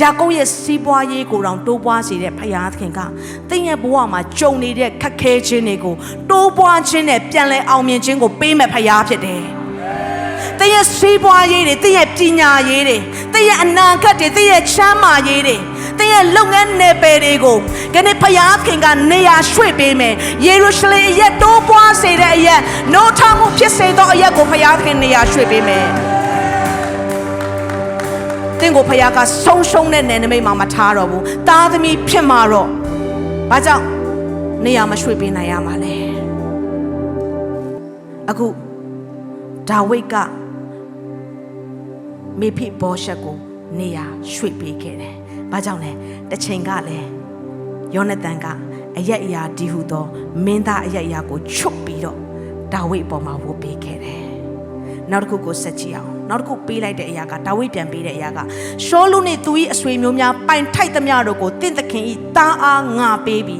ယာကုပ်ရဲ့စီးပွားရေးကိုတောင်တိုးပွားစေတဲ့ဖယားသခင်ကသင်ရဲ့ဘဝမှာကြုံနေတဲ့ခက်ခဲခြင်းတွေကိုတိုးပွားခြင်းနဲ့ပြန်လဲအောင်မြင်ခြင်းကိုပေးမဲ့ဖယားဖြစ်တယ်။သင်ရဲ့စီးပွားရေးတွေသင်ရဲ့ပညာရေးတွေသင်ရဲ့အနာဂတ်တွေသင်ရဲ့ချမ်းမာရေးတွေသင်ရဲ့လုပ်ငန်းနယ်ပယ်တွေကိုခဏဖယားခင်ကနေရာရွှေ့ပေးမယ်။ယေရုရှလင်အရက်တိုးပွားစေတဲ့အရက်နိုးထမှုဖြစ်စေသောအရက်ကိုဖယားခင်နေရာရွှေ့ပေးမယ်။သ င်ကိုဖယားကဆုံးရှုံးတဲ့နယ်နိမိတ်မှာမထားတော့ဘူး။သားသမီးဖြစ်မှာတော့ဘာကြောင့်နေရာမရွှေ့ပေးနိုင်ရမှာလဲ။အခုဒါဝိဒ်ကမေဖိဘောရှက်ကိုနေရာရွှေ့ပေးခဲ့တယ်။ဘာကြောင့်လဲ။တစ်ချိန်ကလည်းယောနသန်ကအယက်အရာဒီဟုသောမင်းသားအယက်အရာကိုချွတ်ပြီးတော့ဒါဝိဒ်အပေါ်မှာဝတ်ပေးခဲ့တယ်။ နောက်တစ်ခုကိုဆက်ကြည့်အောင်။နောက်တစ်ခုပေးလိုက်တဲ့အရာကဒါဝိဒ်ပြန်ပေးတဲ့အရာကရှောလုနဲ့သူ၏အဆွေမျိုးများပိုင်ထိုက်သမျှတို့ကိုတင့်သခင်၏တားအားငါပေးပြီ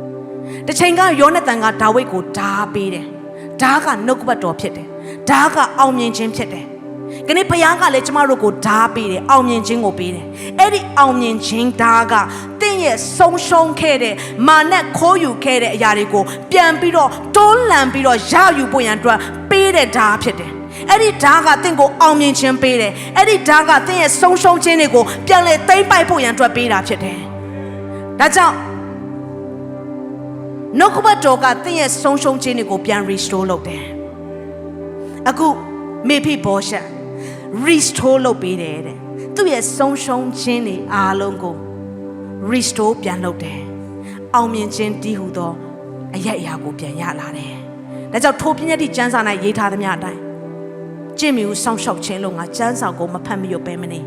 ။တစ်ချိန်ကယောနသန်ကဒါဝိဒ်ကိုဓာပေးတယ်။ဓာကနှုတ်ကပတ်တော်ဖြစ်တယ်။ဓာကအောင်မြင်ခြင်းဖြစ်တယ်။ကနေ့ဘုရားကလည်းကျမတို့ကိုဓာပေးတယ်အောင်မြင်ခြင်းကိုပေးတယ်အဲ့ဒီအောင်မြင်ခြင်းဓာကတင့်ရဲ့ဆုံးရှုံးခဲ့တဲ့မာနခိုးယူခဲ့တဲ့အရာတွေကိုပြန်ပြီးတော့တွန်းလှန်ပြီးတော့ရယူဖို့ရန်အတွက်ပေးတဲ့ဓာဖြစ်တယ် အဲ့ဒီဓာကတင့်ကိုအောင်မြင်ခြင်းပေးတယ်အဲ့ဒီဓာကတင့်ရဲ့ဆုံးရှုံးခြင်းတွေကိုပြန်လေသိမ့်ပိုက်ဖို့ရန်အတွက်ပေးတာဖြစ်တယ်ဒါကြောင့်နှုတ်ကပတ်တော်ကတင့်ရဲ့ဆုံးရှုံးခြင်းတွေကိုပြန် restore လုပ်တယ်အခုမေဖိဘောရှက် restore လုပ်ပေးတယ်တဲ့သူ့ရဲ့ဆုံးရှုံးခြင်းတွေအားလုံးကို restore ပြန်လုပ်တယ်အောင်မြင်ခြင်းတည်ဟူသောအရက်အရာကိုပြန်ရလာတယ်ဒါကြောင့်ထိုပညတ်တိကျမ်းစာ၌ရေးထားသမျှအတိုင်း ကျင့်မျိုးစောင့်ရှောက်ခြင်းလို့ငါကျမ်းစာကိုမဖတ်မရွတ်ပဲမနေ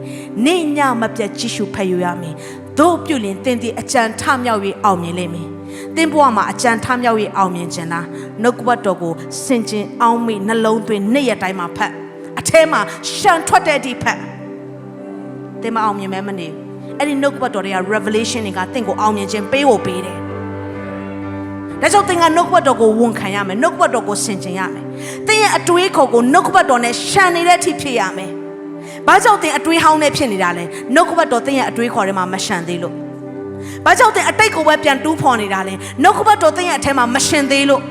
နေညမပြတ်ကြည့်ရှုဖတ်ယူရမည်တို့ပြုလင်တင်သည်အကြံထမြောက်၍အောင်မြင်လိမ့်မည်သင်ဘဝမှာအကြံထမြောက်၍အောင်မြင်ခြင်းလားနှုတ်ကပတ်တော်ကိုစင်ကျင်အောင်မိနှလုံးသွင်းနေ့ရက်တိုင်းမှာဖတ်အထဲမှာရှန်ထွက်တဲ့အထိဖတ်သင်မအောင်မြင်မဲမနေဘူးအဲ့ဒီနှုတ်ကပတ်တော်တွေက revelation တွေကသင်ကိုအောင်မြင်ခြင်းပေးဖို့ပေးတယ်ဒါကြောင့်သင်ကနှုတ်ကပတ်တော်ကိုဝန်ခံရမယ်နှုတ်ကပတ်တော်ကိုဆင်ခြင်ရမယ် သင်ရဲ့အတွေးခေါ်ကိုနှုတ်ကပတ်တော်နဲ့ရှန်နေတဲ့အထိဖြစ်ရမယ်ဘာကြောင့်သင်အတွေးဟောင်းနဲ့ဖြစ်နေတာလဲနှုတ်ကပတ်တော်သင်ရဲ့အတွေးခေါ်ထဲမှာမရှန်သေးလို့ဘာကြောင့်သင်အတိတ်ကိုပဲပြန်တူးဖော်နေတာလဲနှုတ်ကပတ်တော်သင်ရဲ့အထဲမှာမရှင်သေးလို့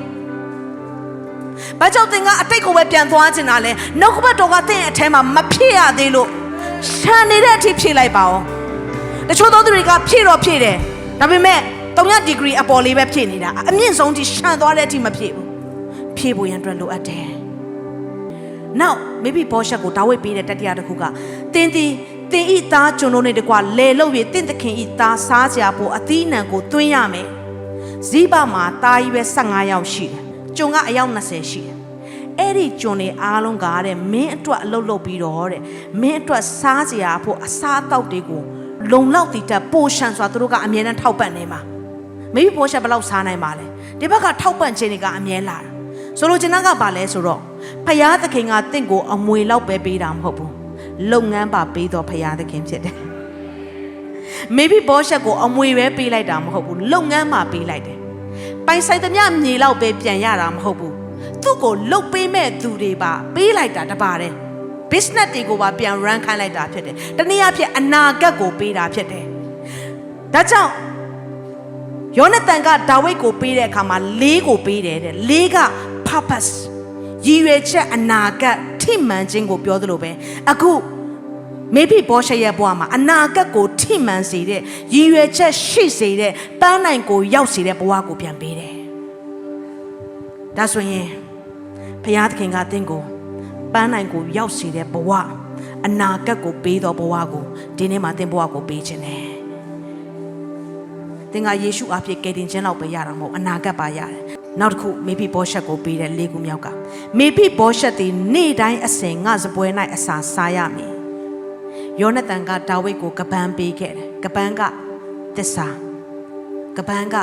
ဘာကြောင့်သင်ကအတိတ်ကိုပဲပြန်သွားချင်တာလဲနှုတ်ကပတ်တော်ကသင်ရဲ့အထဲမှာမဖြစ်ရသေးလို့ရှန်နေတဲ့အထိဖြစ်လိုက်ပါဦးတချို့သောသူတွေကဖြည့်တော့ဖြည့်တယ်ဒါပေမဲ့3ဒီဂရီအပေါ်လေးပဲဖြည့်နေတာအမြင့်ဆုံးထိရှန်သွားတဲ့အထိမဖြည့်ဘူး ဖြည့်ဖို့ရန်အတွက်လိုအပ်တယ်နောက် maybe ဘောရှက်ကိုဒါဝိဒ်ပေးတဲ့တတိယတစ်ခုကတင်းတီတင်ဤသားကျွန်တို့နဲ့တကွာလေလို့ပြီးတင့်သခင်ဤသားစားကြဖို့အသီးအနှံကိုသွင်းရမယ်ဇိဘမှာသားကြီးပဲ15ယောက်ရှိတယ်ကျွန်ကအယောက်20ရှိတယ်အဲ့ဒီကျွန်တွေအားလုံးကတဲ့မင်းအတွက်အလုပ်လုပ်ပြီးတော့တဲ့မင်းအတွက်စားကြဖို့အစားအသောက်တွေကိုလုံလောက်တည်တတ်ပိုရှန်စွာသူတို့ကအမြဲတမ်းထောက်ပံ့နေမှာမိဘဘောရှက်ဘယ်လောက်စားနိုင်ပါလဲဒီဘက်ကထောက်ပံ့ခြင်းတွေကအမြဲလာတာ ဆိုလိုချင်တာကဘာလဲဆိုတော့ဖယားသခင်ကတင့်ကိုအမွေလောက်ပဲပေးတာမဟုတ်ဘူးလုပ်ငန်းပါပေးတော့ဖယားသခင်ဖြစ်တယ် maybe ဘောရှက်ကိုအမွေပဲပေးလိုက်တာမဟုတ်ဘူးလုပ်ငန်းမှာပေးလိုက်တယ်ပိုင်ဆိုင်သမျှမြေလောက်ပဲပြန်ရတာမဟုတ်ဘူးသူ့ကိုလုတ်ပေးမဲ့သူတွေပါပေးလိုက်တာတပါတဲ့ business တွေကိုပါပြန် run ခိုင်းလိုက်တာဖြစ်တယ်တနည်းအားဖြင့်အနာဂတ်ကိုပေးတာဖြစ်တယ်ဒါကြောင့်ယောနသန်ကဒါဝိဒ်ကိုပေးတဲ့အခါမှာလေးကိုပေးတယ်တဲ့လေးက purpose ရည်ရွယ်ချက်အနာဂတ်ထိမှန်ခြင်းကိုပြောသလိုပဲအခုမေဖိဘောရှရဲ့ဘဝမှာအနာဂတ်ကိုထိမှန်စေတဲ့ရည်ရွယ်ချက်ရှိစေတဲ့ပန်းနိုင်ကိုရောက်စေတဲ့ဘဝကိုပြန်ပေးတယ်။ဒါဆိုရင်ဘုရားသခင်ကတင့်ကိုပန်းနိုင်ကိုရောက်စေတဲ့ဘဝအနာဂတ်ကိုပေးတော်ဘဝကိုဒီနေ့မှာတင့်ဘဝကိုပေးခြင်းတယ်။သင်ကယေရှုအဖြစ်ကယ်တင်ခြင်းလောက်ပဲရတာမဟုတ်အနာဂတ်ပါရတယ်။ နောက်တစ်ခုမေဖိဘောရှက်ကိုပေးတဲ့လေးခုမြောက်ကမေဖိဘောရှက်သည်နေ့တိုင်းအစဉ်ငါစပွဲ၌အစာစားရမည်။ယောနသန်ကဒါဝိဒ်ကိုကပန်းပေးခဲ့တယ်။ကပန်းကသစ္စာကပန်းက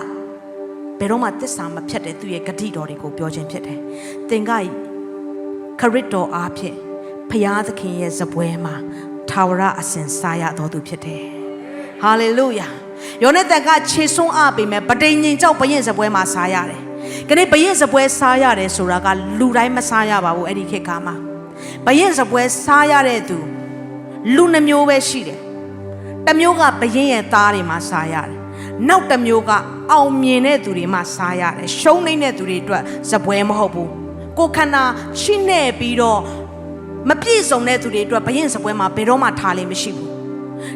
ဘယ်တော့မှသစ္စာမဖြတ်တဲ့သူ့ရဲ့ဂတိတော်တွေကိုပြောခြင်းဖြစ်တယ်။သင်ကခရစ်တော်အားဖြင့်ဖျားသခင်ရဲ့ဇပွဲမှာထာဝရအစဉ်စားရတော်သူဖြစ်တယ်။ဟာလေလုယာ။ယောနသန်ကခြေဆွန်းအားပေးမဲ့ဗတိန်ငင်ကြောက်ဘရင်ဇပွဲမှာစားရတယ်။ ခနေ့ဘရင်ဇပွဲစားရတယ်ဆိုတာကလူတိုင်းမစားရပါဘူးအဲ့ဒီခေတ်ကမှာ။ဘရင်ဇပွဲစားရတဲ့သူလူနှမျိုးပဲရှိတယ်။တတစ်မျိုးကဘရင်ရဲ့သားတွေမှာစားရတယ်နောက်တစ်မျိုးကအောင်မြင်တဲ့သူတွေမှာစားရတယ်ရှုံးနေတဲ့သူတွေအတွက်ဇပွဲမဟုတ်ဘူးကိုယ်ခန္ဓာရှိနေပြီးတော့မပြည့်စုံတဲ့သူတွေအတွက်ဘရင်ဇပွဲမှာဘယ်တော့မှထားလိမ့်မရှိဘူး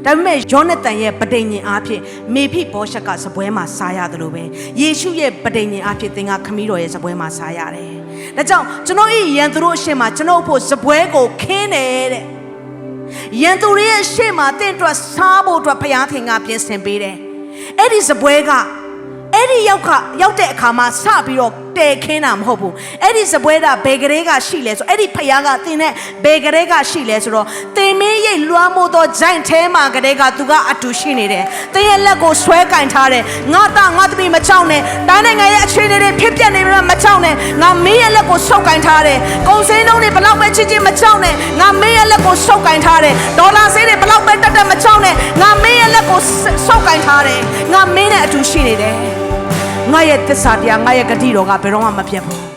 ဒါပေမဲ့ယောနသန်ရဲ့ပဋိညာဉ်အားဖြင့်မေဖိဘောရှက်ကဇပွဲမှာစားရတယ်လို့ပဲယေရှုရဲ့ပဋိညာဉ်အားဖြင့်သင်ကခမည်းတော်ရဲ့ဇပွဲမှာစားရတယ်ဒါကြောင့်ကျွန်တော်ဤယံသူတို့အရှင်မှာကျွန်တော်အဖို့ဇပွဲကိုခင်းတယ်တဲ့ယန်သူတွေရဲ့ရှေ့မှာတင့်အတွက်စားဖို့အတွက်ဘုရားခင်ကပြင်ဆင်ပေးတယ်။အဲ့ဒီစပွဲကအဲ့ဒီရောက်ကရောက်တဲ့အခါမှာစပြီးတော့တဲခင်းတာမဟုတ်ဘူး။အဲ့ဒီစပွဲကဘယ်ကလေးကရှိလဲဆိုအဲ့ဒီဘုရားကသင်နဲ့ဘယ်ကလေးကရှိလဲဆိုတော့သင် မင်းရိတ်လွှမ်းမိုးသောဂျိုင်းထဲမှာကလေးကသူကအတူရှိနေတယ်။သင်ရဲ့လက်ကိုဆွဲကင်ထားတယ်။ငါသားငါသမီးမချောင်းနဲ့တိုင်းနိုင်ငံရဲ့အခြေအနေတွေဖြစ်ပျက်နေပြီမချောင်းနဲ့ငါမင်းရဲ့လက်ကိုဆုပ်ကင်ထားတယ်။ကုံစင်းလုံးတွေဘလောက်ပဲချစ်ချစ်မချောင်းနဲ့ငါမင်းရဲ့လက်ကိုဆုပ်ကင်ထားတယ်။ဒေါ်လာဈေးတွေဘလောက်ပဲတက်တက်မချောင်းနဲ့ငါမင်းရဲ့လက်ကိုဆုပ်ကင်ထားတယ်။ငါမင်းနဲ့အတူရှိနေတယ်။ငါရဲ့သစ္စာတရားငါရဲ့ဂတိတော်ကဘယ်တော့မှမပြတ်ဘူး